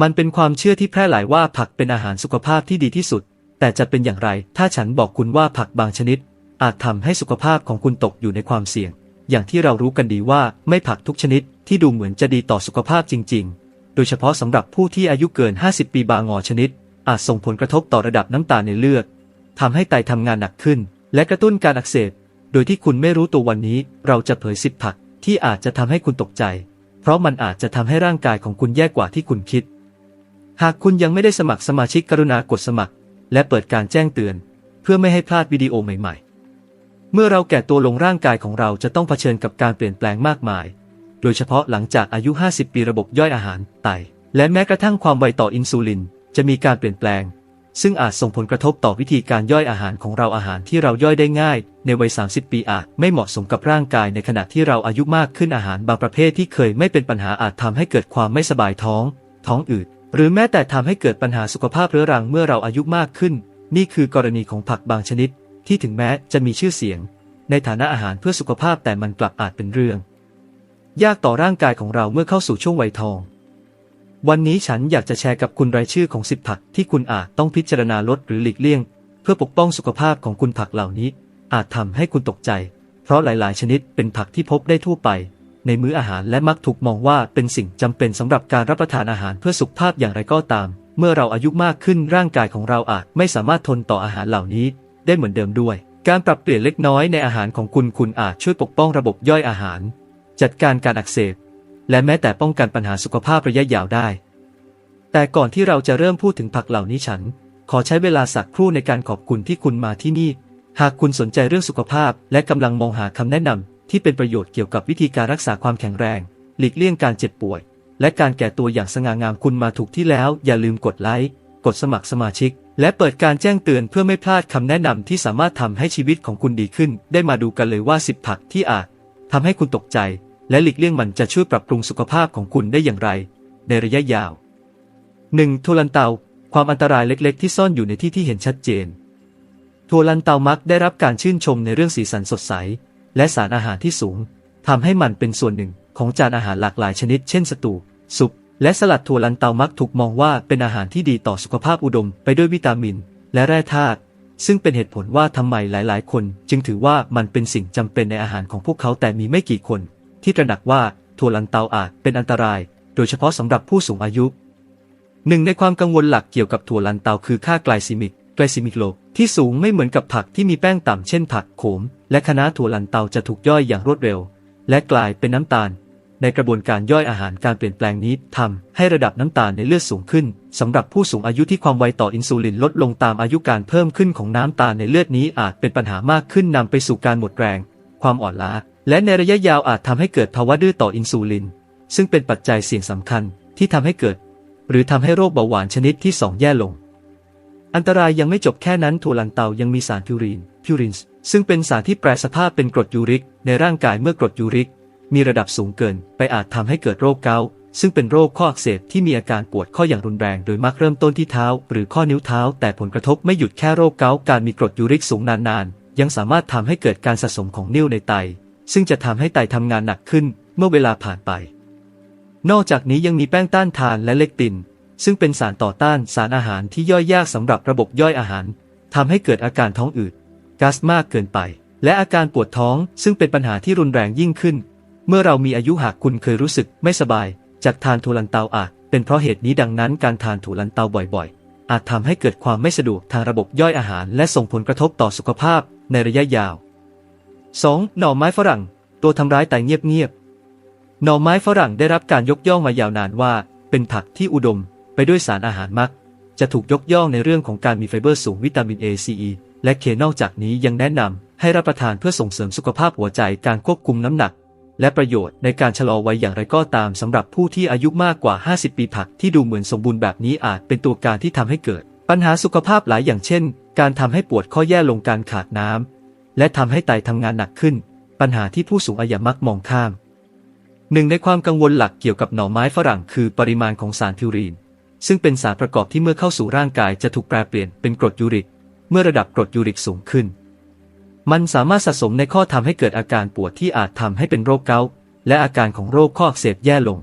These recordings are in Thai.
มันเป็นความเชื่อที่แพร่หลายว่าผักเป็นอาหารสุขภาพที่ดีที่สุด แต่จะเป็นอย่างไร ถ้าฉันบอกคุณว่าผักบางชนิด อาจทำให้สุขภาพของคุณตกอยู่ในความเสี่ยง อย่างที่เรารู้กันดีว่าไม่ผักทุกชนิดที่ดูเหมือนจะดีต่อสุขภาพจริง ๆ โดยเฉพาะสำหรับผู้ที่อายุเกิน 50 ปีบางงอชนิด อาจส่งผลกระทบต่อระดับน้ำตาลในเลือดทำให้ไตทำงานหนักขึ้น และกระตุ้นการอักเสบ โดยที่คุณไม่รู้ตัววันนี้ เราจะเผยสิบผักที่อาจจะทำให้คุณตกใจ เพราะมันอาจจะทำให้ร่างกายของคุณแย่กว่าที่คุณคิด หากคุณยังไม่ได้สมัครสมาชิกกรุณากดสมัคร และเปิดการแจ้งเตือน เพื่อไม่ให้พลาดวิดีโอใหม่ๆ เมื่อเราแก่ตัวลงร่างกายของเราจะต้องเผชิญกับการเปลี่ยนแปลงมากมาย โดยเฉพาะหลังจากอายุ 50 ปีระบบย่อยอาหาร ไต และแม้กระทั่งความไวต่ออินซูลิน จะมีการเปลี่ยนแปลง ซึ่งอาจส่งผลกระทบต่อวิธีการย่อยอาหารของเราอาหารที่เราย่อยได้ง่าย ในวัย 30 ปีอาจไม่เหมาะสมกับร่างกายในขณะที่เราอายุมากขึ้นอาหารบางประเภทที่เคยไม่เป็นปัญหาอาจทำให้เกิดความไม่สบายท้อง ท้องอืด หรือแม้แต่ทำให้เกิดปัญหาสุขภาพเรื้อรังเมื่อเราอายุมากขึ้น นี่คือกรณีของผักบางชนิด ที่ถึงแม้จะมีชื่อเสียง ในฐานะอาหารเพื่อสุขภาพแต่มันกลับอาจเป็นเรื่อง ยากต่อร่างกายของเราเมื่อเข้าสู่ช่วงวัยทอง วันนี้ฉันอยากจะแชร์กับคุณรายชื่อของสิบผักที่คุณอาจต้องพิจารณาลดหรือหลีกเลี่ยง เพื่อปกป้องสุขภาพของคุณผักเหล่านี้ อาจทำให้คุณตกใจ เพราะหลาย ๆ ชนิดเป็นผักที่พบได้ทั่วไป ในมื้ออาหารและมักถูกมองว่าเป็นสิ่งจำเป็นสำหรับการรับประทานอาหารเพื่อสุขภาพอย่างไรก็ตาม เมื่อเราอายุมากขึ้นร่างกายของเราอาจไม่สามารถทนต่ออาหารเหล่านี้ ได้เหมือนเดิมด้วย การปรับเปลี่ยนเล็กน้อยในอาหารของคุณคุณอาจช่วยปกป้องระบบย่อยอาหาร จัดการการอักเสบ และแม้แต่ป้องกันปัญหาสุขภาพระยะยาวได้ แต่ก่อนที่เราจะเริ่มพูดถึงผักเหล่านี้ฉัน ขอใช้เวลาสักครู่ในการขอบคุณที่คุณมาที่นี่ หากคุณสนใจเรื่องสุขภาพ และกำลังมองหาคำแนะนำ ที่เป็นประโยชน์เกี่ยวกับวิธีการรักษาความแข็งแรง หลีกเลี่ยงการเจ็บป่วย และการแก่ตัวอย่างสง่างามคุณมาถูกที่แล้ว อย่าลืมกดไลค์กดสมัครสมาชิก และเปิดการแจ้งเตือนเพื่อไม่พลาดคำแนะนำที่สามารถทำให้ชีวิตของคุณดีขึ้น ได้มาดูกันเลยว่า 10 ผักที่อาจทำให้คุณตกใจ และหลีกเลี่ยงมันจะช่วยปรับปรุงสุขภาพของคุณได้อย่างไร ในระยะยาว 1. ทัวลันเตา ความอันตรายเล็ก ๆ ที่ซ่อนอยู่ในที่ที่เห็นชัดเจนทัวลันเตามักได้รับการชื่นชมในเรื่องสีสันสดใส และสารอาหารที่สูงทำให้มันเป็นส่วนหนึ่งของจานอาหารหลากหลายชนิด เช่นสตูซุป และสลัดถั่วลันเตามักถูกมองว่าเป็นอาหารที่ดีต่อสุขภาพอุดมไปด้วยวิตามิน และแร่ธาตุซึ่งเป็นเหตุผลว่าทำไมหลายๆ คนจึงถือว่ามันเป็นสิ่งจำเป็นในอาหารของพวกเขาแต่มีไม่กี่คน ที่ตระหนักว่าถั่วลันเตาอาจเป็นอันตราย โดยเฉพาะสำหรับผู้สูงอายุหนึ่งในความกังวลหลักเกี่ยวกับถั่วลันเตาคือค่าไกลซิมิก กลซิมิกโลที่สูงไม่เหมือนกับผักที่มีแป้งต่ำเช่นผักโขม และคะน้าถั่วลันเตาจะถูกย่อยอย่างรวดเร็ว และกลายเป็นน้ำตาล ในกระบวนการย่อยอาหารการเปลี่ยนแปลงนี้ทำให้ระดับน้ำตาลในเลือดสูงขึ้นสำหรับผู้สูงอายุที่ความไวต่ออินซูลินลดลงตามอายุการเพิ่มขึ้นของน้ำตาลในเลือดนี้อาจเป็นปัญหามากขึ้นนำไปสู่การหมดแรง ความอ่อนล้า และในระยะยาวอาจทำให้เกิดภาวะดื้อต่ออินซูลิน ซึ่งเป็นปัจจัยเสี่ยงสำคัญที่ทำให้เกิด หรือทำให้โรคเบาหวานชนิดที่ 2 แย่ลง อันตรายยังไม่จบแค่นั้นถั่วลันเตายังมีสารพิวรีนพิวรินส์ซึ่งเป็นสารที่แปรสภาพเป็นกรดยูริก ในร่างกายเมื่อกรดยูริก มีระดับสูงเกิน ไปอาจทำให้เกิดโรคเกาต์ซึ่งเป็นโรคข้ออักเสบที่มีอาการปวดข้ออย่างรุนแรง โดยมักเริ่มต้นที่เท้า หรือข้อนิ้วเท้า แต่ผลกระทบไม่หยุดแค่โรคเกาต์การมีกรดยูริกสูงนานๆ ยังสามารถทำให้เกิดการสะสมของนิ่วในไต ซึ่งจะทำให้ไตทำงานหนักขึ้นเมื่อเวลาผ่านไป นอกจากนี้ยังมีแป้งต้านทานและเลกติน ซึ่งเป็นสารต่อต้านสารอาหารที่ย่อยยากสำหรับระบบย่อยอาหารทำให้เกิดอาการท้องอืดก๊าซมากเกินไป และอาการปวดท้องซึ่งเป็นปัญหาที่รุนแรงยิ่งขึ้น เมื่อเรามีอายุหากคุณเคยรู้สึกไม่สบาย จากทานถั่วลันเตาอาจ เป็นเพราะเหตุนี้ดังนั้นการทานถั่วลันเตาบ่อยๆ อาจทำให้เกิดความไม่สะดวกทางระบบย่อยอาหาร และส่งผลกระทบต่อสุขภาพในระยะยาว 2. หน่อไม้ฝรั่ง ตัวทำร้ายไตเงียบๆหน่อไม้ฝรั่งได้รับการยกย่องมายาวนานว่า เป็นผักที่อุดม ด้วยสารอาหารมักจะถูกยกย่องในเรื่องของการมีไฟเบอร์สูงวิตามิน A C E และเคนอกจากนี้ยังแนะนำให้รับประทานเพื่อส่งเสริมสุขภาพหัวใจการควบคุมน้ำหนัก และประโยชน์ในการชะลอวัยอย่างไรก็ตามสำหรับผู้ที่อายุมากกว่า 50 ปีผักที่ดูเหมือนสมบูรณ์แบบนี้อาจเป็นตัวการที่ทำให้เกิด ปัญหาสุขภาพหลายอย่างเช่น การทำให้ปวดข้อแย่ลงการขาดน้ำและทำให้ไตทำงานหนักขึ้น ปัญหาที่ผู้สูงอายุมักมองข้ามหนึ่งในความกังวลหลักเกี่ยวกับหน่อไม้ฝรั่งคือปริมาณของสารพิวรีน ซึ่งเป็นสารประกอบที่เมื่อเข้าสู่ร่างกายจะถูกแปรเปลี่ยนเป็นกรดยูริก เมื่อระดับกรดยูริกสูงขึ้น มันสามารถสะสมในข้อทำให้เกิดอาการปวดที่อาจทำให้เป็นโรคเกาต์และอาการของโรคข้ออักเสบแย่ลง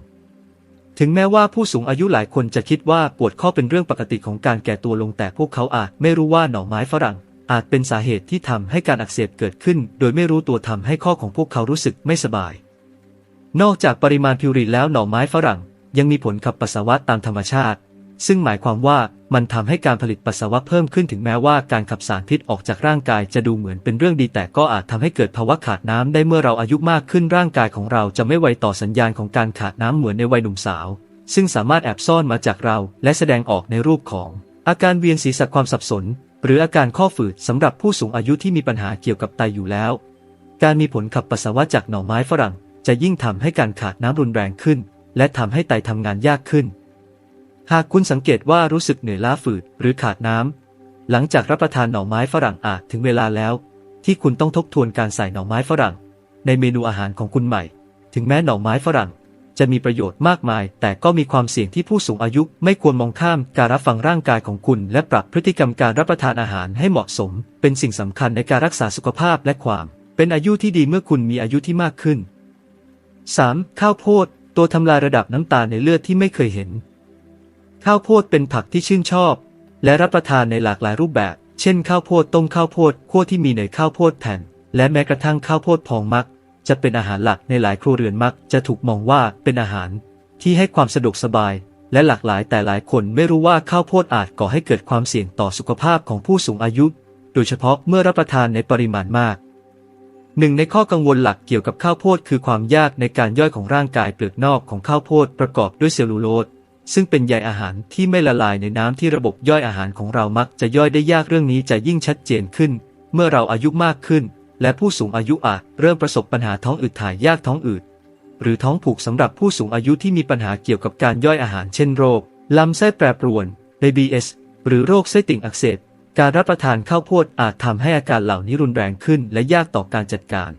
ถึงแม้ว่าผู้สูงอายุหลายคนจะคิดว่าปวดข้อเป็นเรื่องปกติของการแก่ตัวลงแต่พวกเขาอาจไม่รู้ว่าหน่อไม้ฝรั่ง อาจเป็นสาเหตุที่ทำให้การอักเสบเกิดขึ้น โดยไม่รู้ตัวทำให้ข้อของพวกเขารู้สึกไม่สบาย นอกจากปริมาณพิวรินแล้วหน่อไม้ฝรั่ง ยังมีผลขับปัสสาวะตามธรรมชาติ ซึ่งหมายความว่ามันทำให้การผลิตปัสสาวะเพิ่มขึ้นถึงแม้ว่าการขับสารพิษออกจากร่างกายจะดูเหมือนเป็นเรื่องดี แต่ก็อาจทำให้เกิดภาวะขาดน้ำได้เมื่อเราอายุมากขึ้นร่างกายของเราจะไม่ไวต่อสัญญาณของการขาดน้ำเหมือนในวัยหนุ่มสาว ซึ่งสามารถแอบซ่อนมาจากเรา และแสดงออกในรูปของ อาการเวียนศีรษะความสับสน หรืออาการข้อฝืดสำหรับผู้สูงอายุที่มีปัญหาเกี่ยวกับไตอยู่แล้ว การมีผลขับปัสสาวะจากหน่อไม้ฝรั่ง จะยิ่งทำให้การขาดน้ำรุนแรงขึ้น และทำให้ไตทำงานยากขึ้น หากคุณสังเกตว่ารู้สึกเหนื่อยล้าฝืดหรือขาดน้ำ หลังจากรับประทานหน่อไม้ฝรั่งอาจถึงเวลาแล้ว ที่คุณต้องทบทวนการใส่หน่อไม้ฝรั่ง ในเมนูอาหารของคุณใหม่ ถึงแม้หน่อไม้ฝรั่ง จะมีประโยชน์มากมาย แต่ก็มีความเสี่ยงที่ผู้สูงอายุไม่ควรมองข้ามการรับฟังร่างกายของคุณ และปรับพฤติกรรมการรับประทานอาหารให้เหมาะสม เป็นสิ่งสำคัญในการรักษาสุขภาพและความ เป็นอายุที่ดีเมื่อคุณมีอายุที่มากขึ้น 3. ข้าวโพดตัวทำลายระดับน้ำตาลในเลือดที่ไม่เคยเห็น ข้าวโพดเป็นผักที่ชื่นชอบ และรับประทานในหลากหลายรูปแบบ เช่น ข้าวโพดต้มข้าวโพดคั่วที่มีเนยข้าวโพดแผ่น และแม้กระทั่งข้าวโพดพองมัก จะเป็นอาหารหลักในหลายครัวเรือนมัก จะถูกมองว่าเป็นอาหาร ที่ให้ความสะดวกสบาย และหลากหลายแต่หลายคนไม่รู้ว่าข้าวโพดอาจก่อให้เกิดความเสี่ยงต่อสุขภาพของผู้สูงอายุ โดยเฉพาะเมื่อรับประทานในปริมาณมากหนึ่งในข้อกังวลหลักเกี่ยวกับข้าวโพดคือความยากในการย่อยของร่างกายเปลือกนอกของข้าวโพดประกอบด้วยเซลลูโลส ซึ่งเป็นใยอาหารที่ไม่ละลายในน้ำที่ระบบย่อยอาหารของเรามักจะย่อยได้ยากเรื่องนี้จะยิ่งชัดเจนขึ้น เมื่อเราอายุมากขึ้น และผู้สูงอายุอาจเริ่มประสบปัญหาท้องอืดถ่ายยากท้องอืดหรือท้องผูกสำหรับผู้สูงอายุที่มีปัญหาเกี่ยวกับการย่อยอาหารเช่นโรคลำไส้แปรปรวน ABS หรือโรคไส้ติ่งอักเสบการรับประทานข้าวโพดอาจทำให้อาการเหล่านี้รุนแรงขึ้น และยากต่อการจัดการ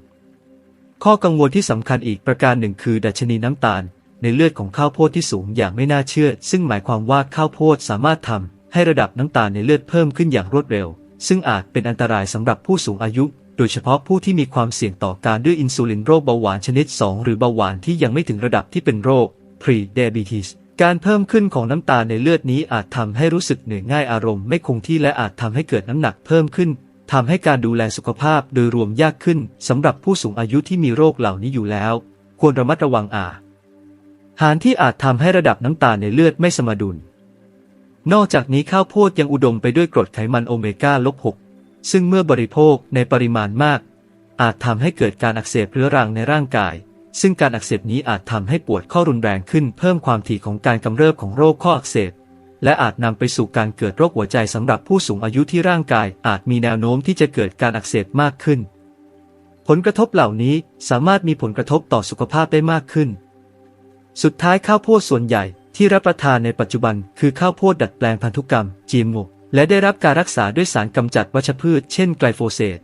ข้อกังวลที่สำคัญอีกประการหนึ่งคือ ดัชนีน้ำตาล ในเลือดของข้าวโพดที่สูงอย่างไม่น่าเชื่อ ซึ่งหมายความว่าข้าวโพดสามารถทำให้ระดับน้ำตาลในเลือดเพิ่มขึ้นอย่างรวดเร็ว ซึ่งอาจเป็นอันตรายสำหรับผู้สูงอายุ โดยเฉพาะผู้ที่มีความเสี่ยงต่อการดื้ออินซูลินโรคเบาหวานชนิด 2 หรือเบาหวานที่ยังไม่ถึงระดับที่เป็นโรค pre-diabetes การเพิ่มขึ้นของน้ำตาลในเลือดนี้อาจทำให้รู้สึกเหนื่อยง่ายอารมณ์ไม่คงที่และอาจทำให้เกิดน้ำหนักเพิ่มขึ้นทำให้การดูแลสุขภาพโดยรวมยากขึ้นสำหรับผู้สูงอายุที่มีโรคเหล่านี้อยู่แล้ว ควรระมัดระวังอา หารที่อาจทำให้ระดับน้ำตาลในเลือดไม่สมดุล นอกจากนี้ข้าวโพดยังอุดมไปด้วยกรดไขมันโอเมก้าลบ6ซึ่งเมื่อบริโภคในปริมาณมาก อาจทำให้เกิดการอักเสบเรื้อรังในร่างกาย ซึ่งการอักเสบนี้อาจทำให้ปวดข้อรุนแรงขึ้นเพิ่มความถี่ของการกำเริบของโรคข้ออักเสบและอาจนำไปสู่การเกิดโรคหัวใจสำหรับผู้สูงอายุที่ร่างกาย อาจมีแนวโน้มที่จะเกิดการอักเสบมากขึ้น ผลกระทบเหล่านี้สามารถมีผลกระทบต่อสุขภาพได้มากขึ้น สุดท้ายข้าวโพดส่วนใหญ่ที่รับประทานในปัจจุบันคือข้าวโพดดัดแปลงพันธุกรรม GMO และได้รับการรักษาด้วยสารกำจัดวัชพืช เช่นไกลโฟเสต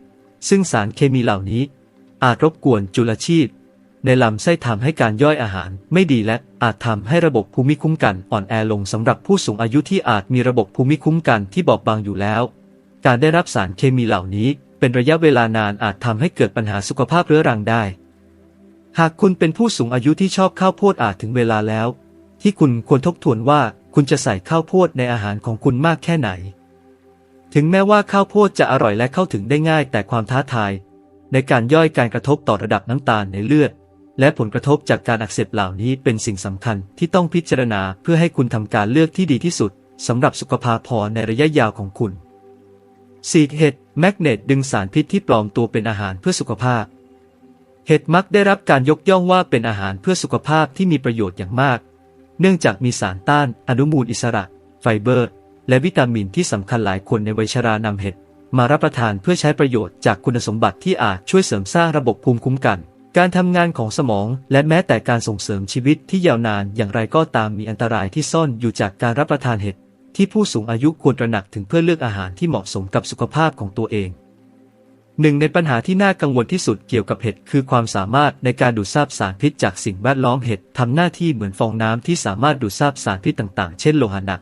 ซึ่งสารเคมีเหล่านี้ อาจรบกวนจุลชีพ ในลำไส้ทำให้การย่อยอาหารไม่ดีและอาจทำให้ระบบภูมิคุ้มกันอ่อนแอลงสำหรับผู้สูงอายุที่อาจมีระบบภูมิคุ้มกันที่บอบบางอยู่แล้ว การได้รับสารเคมีเหล่านี้ เป็นระยะเวลานานอาจทำให้เกิดปัญหาสุขภาพเรื้อรังได้ หากคุณเป็นผู้สูงอายุที่ชอบข้าวโพดอาจถึงเวลาแล้ว ที่คุณควรทบทวนว่าคุณจะใส่ข้าวโพดในอาหารของคุณมากแค่ไหน ถึงแม้ว่าข้าวโพดจะอร่อยและเข้าถึงได้ง่าย แต่ความท้าทาย ในการย่อยการกระทบต่อระดับน้ำตาลในเลือด และผลกระทบจากการอักเสบเหล่านี้เป็นสิ่งสำคัญที่ต้องพิจารณาเพื่อให้คุณทำการเลือกที่ดีที่สุดสำหรับสุขภาพพอในระยะยาวของคุณสีเห็ดแมกเนตดึงสารพิษที่ปลอมตัวเป็นอาหารเพื่อสุขภาพ เห็ดมักได้รับการยกย่องว่าเป็นอาหารเพื่อสุขภาพที่มีประโยชน์อย่างมาก เนื่องจากมีสารต้านอนุมูลอิสระ ไฟเบอร์ และวิตามินที่สำคัญหลายคนในวัยชรานำเห็ดมารับประทานเพื่อใช้ประโยชน์จากคุณสมบัติที่อาจช่วยเสริมสร้างระบบภูมิคุ้มกัน การทำงานของสมองและแม้แต่การส่งเสริมชีวิตที่ยาวนานอย่างไรก็ตามมีอันตรายที่ซ่อนอยู่จากการรับประทานเห็ดที่ผู้สูงอายุควรตระหนักถึงเพื่อเลือกอาหารที่เหมาะสมกับสุขภาพของตัวเอง หนึ่งในปัญหาที่น่ากังวลที่สุดเกี่ยวกับเห็ดคือความสามารถในการดูดซาบสารพิษจากสิ่งแวดล้อมเห็ดทำหน้าที่เหมือนฟองน้ำที่สามารถดูดซาบสารพิษต่างๆ เช่นโลหะหนัก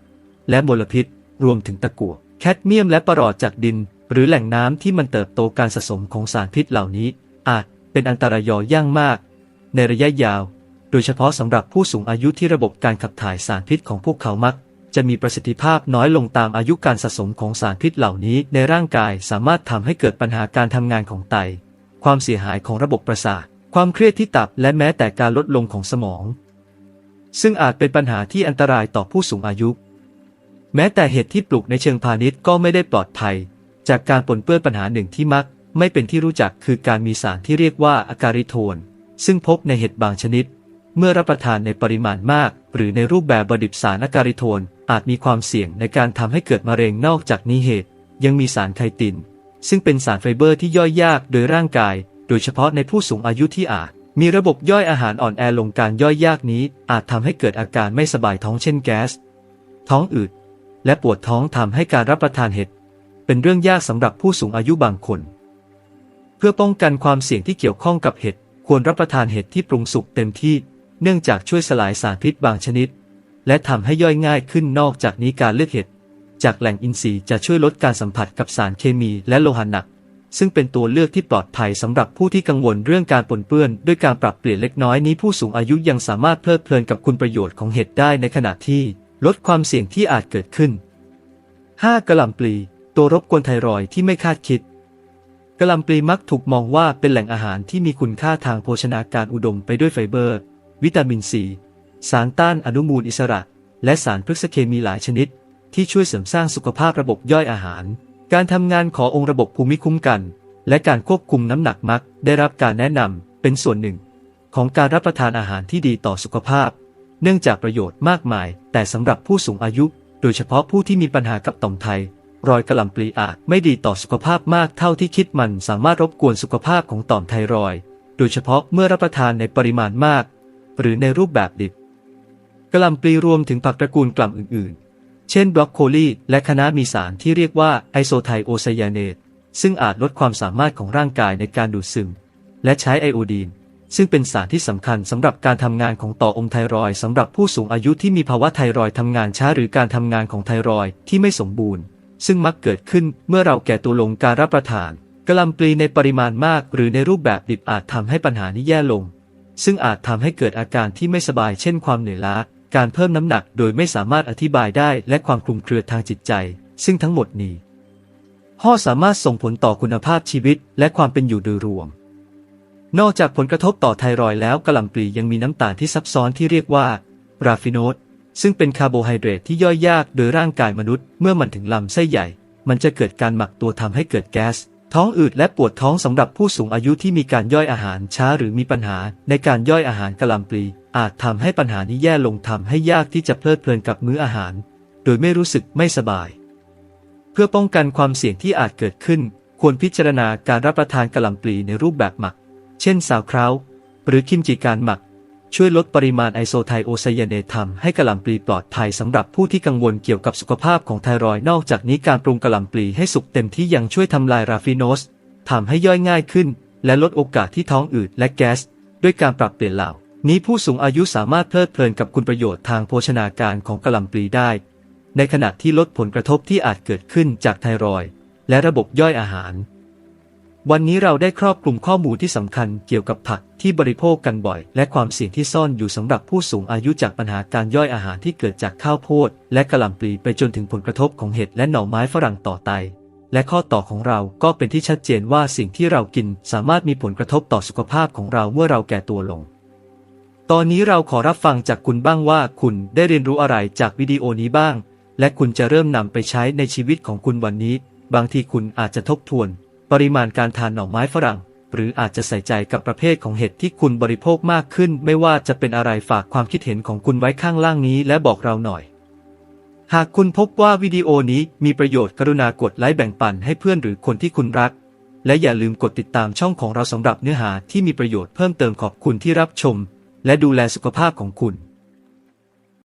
และมลพิษ รวมถึงตะกั่วแคดเมียมและปรอดจากดิน หรือแหล่งน้ำที่มันเติบโตการสะสมของสารพิษเหล่านี้ อาจเป็นอันตรายย่อย่างมาก ในระยะยาว โดยเฉพาะสำหรับผู้สูงอายุที่ระบบการขับถ่ายสารพิษของพวกเขามัก จะมีประสิทธิภาพน้อยลงตามอายุการสะสมของสารพิษเหล่านี้ในร่างกายสามารถทำให้เกิดปัญหาการทำงานของไต ความเสียหายของระบบประสาท ความเครียดที่ตับและแม้แต่การลดลงของสมอง ซึ่งอาจเป็นปัญหาที่อันตรายต่อผู้สูงอายุ แม้แต่เห็ดที่ปลูกในเชิงพาณิชย์ก็ไม่ได้ปลอดภัย จากการปนเปื้อนปัญหาหนึ่งที่มัก ไม่เป็นที่รู้จักคือการมีสารที่เรียกว่าอาการิโทน ซึ่งพบในเห็ดบางชนิด เมื่อรับประทานในปริมาณมาก หรือในรูปแบบบดิบสารอาการิโทน อาจมีความเสี่ยงในการทำให้เกิดมะเร็งนอกจากนี้เหตุ ยังมีสารไคติน ซึ่งเป็นสารไฟเบอร์ที่ย่อยยากโดยร่างกาย โดยเฉพาะในผู้สูงอายุที่อาจ มีระบบย่อยอาหารอ่อนแอลงการย่อยยากนี้ อาจทำให้เกิดอาการไม่สบายท้องเช่นแก๊ส ท้องอืด และปวดท้องทำให้การรับประทานเห็ด เป็นเรื่องยากสำหรับผู้สูงอายุบางคน เพื่อป้องกันความเสี่ยงที่เกี่ยวข้องกับเห็ดควรรับประทานเห็ดที่ปรุงสุกเต็มที่ เนื่องจากช่วยสลายสารพิษบางชนิด และทำให้ย่อยง่ายขึ้นนอกจากนี้การเลือกเห็ด จากแหล่งอินทรีย์จะช่วยลดการสัมผัสกับสารเคมีและโลหะหนัก ซึ่งเป็นตัวเลือกที่ปลอดภัยสำหรับผู้ที่กังวลเรื่องการปนเปื้อน ด้วยการปรับเปลี่ยนเล็กน้อยนี้ผู้สูงอายุยังสามารถเพลิดเพลินกับคุณประโยชน์ของเห็ดได้ในขณะที่ลดความเสี่ยงที่อาจเกิดขึ้น 5. กระหล่ำปลี ตัวรบกวนไทรอยที่ไม่คาดคิดกระหล่ำปลีมักถูกมองว่าเป็นแหล่งอาหารที่มีคุณค่าทางโภชนาการอุดมไปด้วยไฟเบอร์ วิตามินซี สารต้านอนุมูลอิสระ และสารพฤกษเคมีหลายชนิด ที่ช่วยเสริมสร้างสุขภาพระบบย่อยอาหาร การทำงานขององค์ระบบภูมิคุ้มกัน และการควบคุมน้ำหนักมัก ได้รับการแนะนำเป็นส่วนหนึ่ง ของการรับประทานอาหารที่ดีต่อสุขภาพ เนื่องจากประโยชน์มากมาย แต่สำหรับผู้สูงอายุ โดยเฉพาะผู้ที่มีปัญหากับต่อมไทรอยกระหล่ำปลีอาจไม่ดีต่อสุขภาพมากเท่าที่คิดมันสามารถรบกวนสุขภาพของต่อมไทรอยด์โดยเฉพาะเมื่อรับประทานในปริมาณมาก หรือในรูปแบบดิบ กระลำปลีรวมถึงผักตระกูลกล่ำอื่น ๆ เช่นบรอกโคลีและคะน้ามีสารที่เรียกว่าไอโซไทโอไซยาเนต ซึ่งอาจลดความสามารถของร่างกายในการดูดซึม และใช้ไอโอดีน ซึ่งเป็นสารที่สำคัญสำหรับการทำงานของต่ออมไทรอยด์สำหรับผู้สูงอายุที่มีภาวะไทรอยด์ทำงานช้าหรือการทำงานของไทรอยด์ที่ไม่สมบูรณ์ ซึ่งมักเกิดขึ้นเมื่อเราแก่ตัวลงการรับประทานกระลำปลีในปริมาณมาก หรือในรูปแบบดิบอาจทำให้ปัญหานี้แย่ลง ซึ่งอาจทำให้เกิดอาการที่ไม่สบายเช่นความเหนื่อยล้า การเพิ่มน้ำหนักโดยไม่สามารถอธิบายได้และความคลุมเครือทางจิตใจ ซึ่งทั้งหมดนี้ห่อสามารถส่งผลต่อคุณภาพชีวิตและความเป็นอยู่โดยรวม นอกจากผลกระทบต่อไทรอยแล้วกระหล่ำปลียังมีน้ำตาลที่ซับซ้อนที่เรียกว่าราฟิโนสซึ่งเป็นคาร์โบไฮเดรตที่ย่อยยากโดยร่างกายมนุษย์ เมื่อมันถึงลำไส้ใหญ่ มันจะเกิดการหมักตัวทำให้เกิดแก๊ส ท้องอืดและปวดท้องสำหรับผู้สูงอายุที่มีการย่อยอาหารช้าหรือมีปัญหาในการย่อยอาหารกระหลำปลี อาจทำให้ปัญหานี้แย่ลงทำให้ยากที่จะเพลิดเพลินกับมื้ออาหาร โดยไม่รู้สึกไม่สบาย เพื่อป้องกันความเสี่ยงที่อาจเกิดขึ้น ควรพิจารณาการรับประทานกระหล่ำปลีในรูปแบบหมัก เช่นซาวคราวหรือคิมจิการหมัก ช่วยลดปริมาณไอโซไทโอไซยาเนตทำให้กระหล่ำปลีปลอดภัยสำหรับผู้ที่กังวลเกี่ยวกับสุขภาพของไทรอยด์นอกจากนี้การปรุงกระหล่ำปลีให้สุกเต็มที่ยังช่วยทำลายราฟิโนสทำให้ย่อยง่ายขึ้น และลดโอกาสที่ท้องอืดและแก๊ส ด้วยการปรับเปลี่ยนเหล่า นี้ผู้สูงอายุสามารถเพลิดเพลินกับคุณประโยชน์ทางโภชนาการของกระหล่ำปลีได้ ในขณะที่ลดผลกระทบที่อาจเกิดขึ้นจากไทรอยด์และระบบย่อยอาหาร วันนี้เราได้ครอบคลุมข้อมูลที่สำคัญเกี่ยวกับผักที่บริโภคกันบ่อย และความเสี่ยงที่ซ่อนอยู่สำหรับผู้สูงอายุจากปัญหาการย่อยอาหารที่เกิดจากข้าวโพด และกระหล่ำปลีไปจนถึงผลกระทบของเห็ดและหน่อไม้ฝรั่งต่อไต และข้อต่อของเราก็เป็นที่ชัดเจนว่าสิ่งที่เรากินสามารถมีผลกระทบต่อสุขภาพของเราเมื่อเราแก่ตัวลง ตอนนี้เราขอรับฟังจากคุณบ้างว่าคุณได้เรียนรู้อะไรจากวิดีโอนี้บ้าง และคุณจะเริ่มนำไปใช้ในชีวิตของคุณวันนี้ บางทีคุณอาจจะทบทวน ปริมาณการทานหน่อไม้ฝรั่ง หรืออาจจะใส่ใจกับประเภทของเห็ดที่คุณบริโภคมากขึ้น ไม่ว่าจะเป็นอะไรฝากความคิดเห็นของคุณไว้ข้างล่างนี้และบอกเราหน่อย หากคุณพบว่าวิดีโอนี้มีประโยชน์กรุณากดไลค์แบ่งปันให้เพื่อนหรือคนที่คุณรัก และอย่าลืมกดติดตามช่องของเราสำหรับเนื้อหาที่มีประโยชน์เพิ่มเติมขอบคุณที่รับชม และดูแลสุขภาพของคุณ